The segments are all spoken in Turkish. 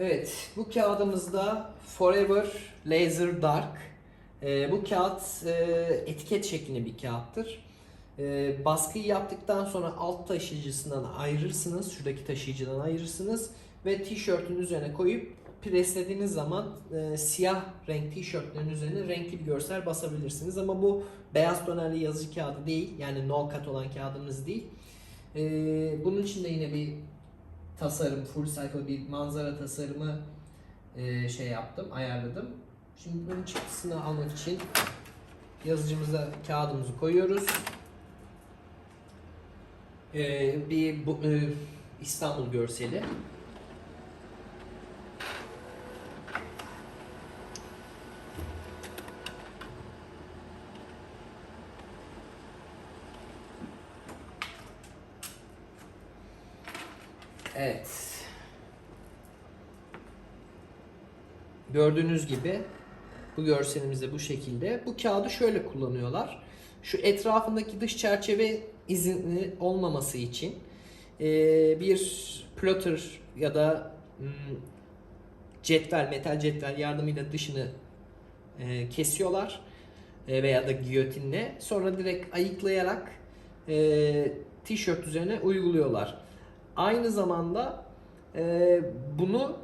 Evet, bu kağıdımızda Forever Laser Dark. Ee, bu kağıt e, etiket şeklinde bir kağıttır. Ee, baskıyı yaptıktan sonra alt taşıyıcısından ayırırsınız, şuradaki taşıyıcıdan ayırırsınız ve tişörtün üzerine koyup preslediğiniz zaman e, siyah renk tişörtlerin üzerine renkli bir görsel basabilirsiniz. Ama bu beyaz tonerli yazıcı kağıdı değil, yani no cut olan kağıdımız değil. Ee, bunun için de yine bir tasarım, full sayfa bir manzara tasarımı e, şey yaptım, ayarladım. Şimdi bunun çıktısını almak için yazıcımıza kağıdımızı koyuyoruz. Ee, bir bu, e, İstanbul görseli. Evet. Gördüğünüz gibi bu görselimiz de bu şekilde. Bu kağıdı şöyle kullanıyorlar. Şu etrafındaki dış çerçeve izinli olmaması için eee, bir plotter ya da hmm, cetvel, metal cetvel yardımıyla dışını eee, kesiyorlar eee, veya da giyotinle. Sonra direkt ayıklayarak tişört üzerine uyguluyorlar. Aynı zamanda eee, bunu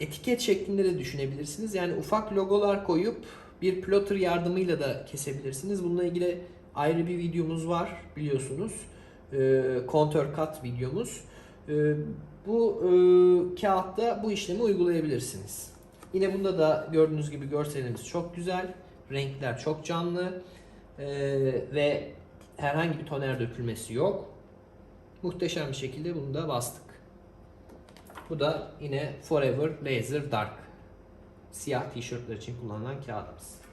etiket şeklinde de düşünebilirsiniz. Yani ufak logolar koyup bir plotter yardımıyla da kesebilirsiniz. Bununla ilgili ayrı bir videomuz var biliyorsunuz. Ee, Contour Cut videomuz. Ee, bu e, kağıtta bu işlemi uygulayabilirsiniz. Yine bunda da gördüğünüz gibi görselimiz çok güzel. Renkler çok canlı. Ee, ve herhangi bir toner dökülmesi yok. Muhteşem bir şekilde bunu da bastık. Bu da yine Forever Laser Dark. Siyah tişörtler için kullanılan kağıdımız.